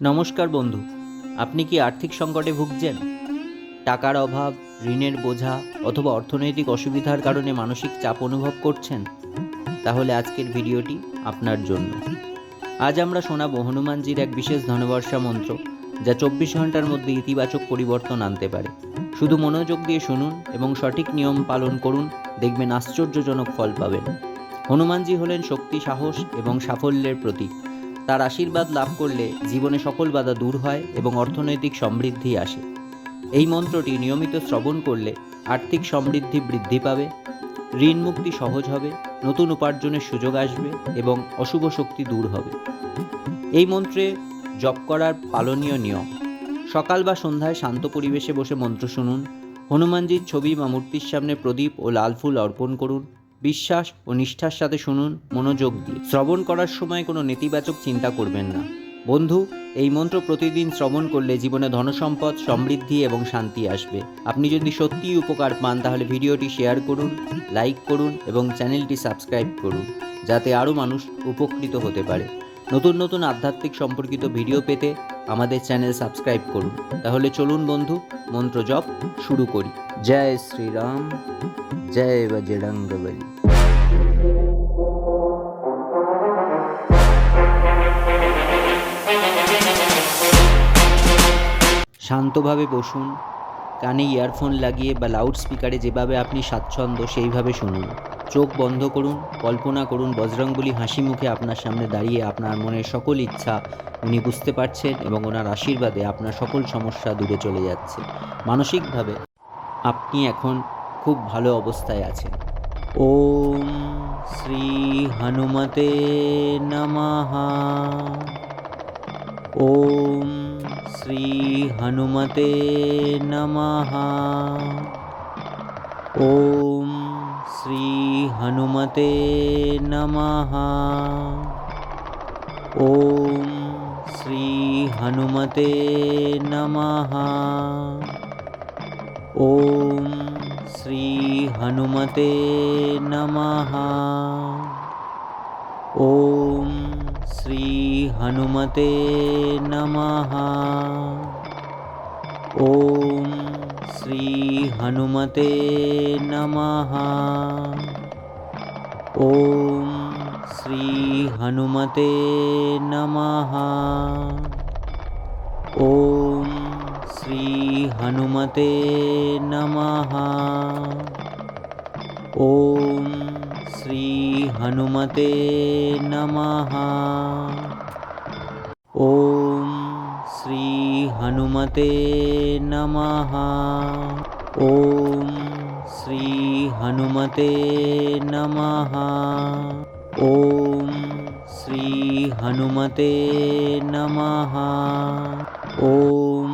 নমস্কার বন্ধু, আপনি কি আর্থিক সংকটে ভুগছেন? টাকার অভাব, ঋণের বোঝা অথবা অর্থনৈতিক অসুবিধার কারণে মানসিক চাপ অনুভব করছেন? তাহলে আজকের ভিডিওটি আপনার জন্য। আজ আমরা শোনাবো হনুমানজির এক বিশেষ ধনবর্ষা মন্ত্র যা চব্বিশ ঘণ্টার মধ্যে ইতিবাচক পরিবর্তন আনতে পারে। শুধু মনোযোগ দিয়ে শুনুন এবং সঠিক নিয়ম পালন করুন, দেখবেন আশ্চর্যজনক ফল পাবেন। হনুমানজি হলেন শক্তি, সাহস এবং সাফল্যের প্রতীক। তার আশীর্বাদ লাভ করলে জীবনে সকল বাধা দূর হয় এবং অর্থনৈতিক সমৃদ্ধি আসে। এই মন্ত্রটি নিয়মিত শ্রবণ করলে আর্থিক সমৃদ্ধি বৃদ্ধি পাবে, ঋণ মুক্তি সহজ হবে, নতুন উপার্জনের সুযোগ আসবে এবং অশুভ শক্তি দূর হবে। এই মন্ত্রে জপ করার পালনীয় নিয়ম। সকাল বা সন্ধ্যায় শান্ত পরিবেশে বসে মন্ত্র শুনুন, হনুমানজির ছবি বা মূর্তির সামনে প্রদীপ ও লাল ফুল অর্পণ করুন বিশ্বাস ও নিষ্ঠার সাথে শুনুন, মনোযোগ দিয়ে। শ্রবণ করার সময় কোনো নেতিবাচক চিন্তা করবেন না। বন্ধু, এই মন্ত্র প্রতিদিন শ্রবণ করলে জীবনে ধনসম্পদ, সমৃদ্ধি এবং শান্তি আসবে। আপনি যদি সত্যিই উপকার পান, তাহলে ভিডিওটি শেয়ার করুন, লাইক করুন এবং চ্যানেলটি সাবস্ক্রাইব করুন, যাতে আরও মানুষ উপকৃত হতে পারে। নতুন নতুন আধ্যাত্মিক সম্পর্কিত ভিডিও পেতে আমাদের চ্যানেল সাবস্ক্রাইব করুন। তাহলে চলুন বন্ধু মন্ত্র জপ শুরু করি। জয় শ্রীরাম জয় বজরঙ্গবলী শান্তভাবে বসুন কানে ইয়ারফোন লাগিয়ে বা লাউড স্পিকারে যেভাবে আপনি স্বাচ্ছন্দ্য সেইভাবে শুনুন। চোখ বন্ধ করুন, কল্পনা করুন বজরংবলী হাসি মুখে আপনার সামনে দাঁড়িয়ে আপনার মনের সকল ইচ্ছা উনি বুঝতে পারছেন এবং ওনার আশীর্বাদে আপনার সকল সমস্যা দূরে চলে যাচ্ছে। মানসিকভাবে আপনি এখন খুব ভালো অবস্থায় আছেন। ওম শ্রী হনুমতে নমঃ। ওম শ্রী হনুমতে নমঃ। ওম শ্রী हनुमते नमः। ॐ श्री हनुमते नमः। ॐ श्री हनुमते नमः। ॐ श्री हनुमते नमः। ॐ श्री हनुमते नमः। ॐ श्रीहनुमते नमः। ॐ श्रीहनुमते नमः। ॐ श्रीहनुमते नमः। ॐ श्रीहनुमते नमः। ॐ શ્રી હનુમતે નમઃ ઓમ શ્રી હનુમતે નમઃ ઓમ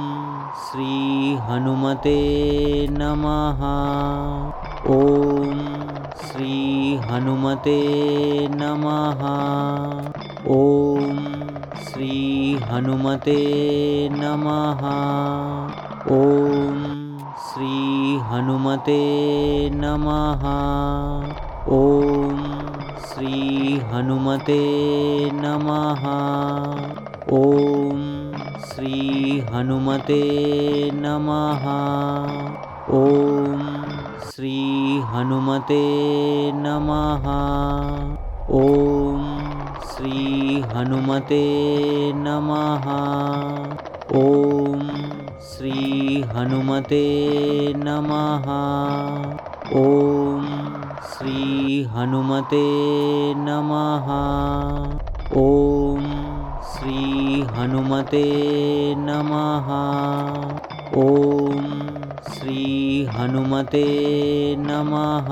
શ્રી હનુમતે નમઃ ઓમ શ્રી હનુમતે નમઃ ઓમ શ્રી હનુમતે નમઃ ઓમ श्रीहनुमते नमः। ॐ श्रीहनुमते नमः। ॐ श्रीहनुमते नमः। ॐ श्रीहनुमते नमः। ॐ श्रीहनुमते नमः। ॐ श्रीहनुमते नमः। ॐ श्रीहनुमते नमः। ॐ श्रीहनुमते नमः। ॐ श्रीहनुमते नमः।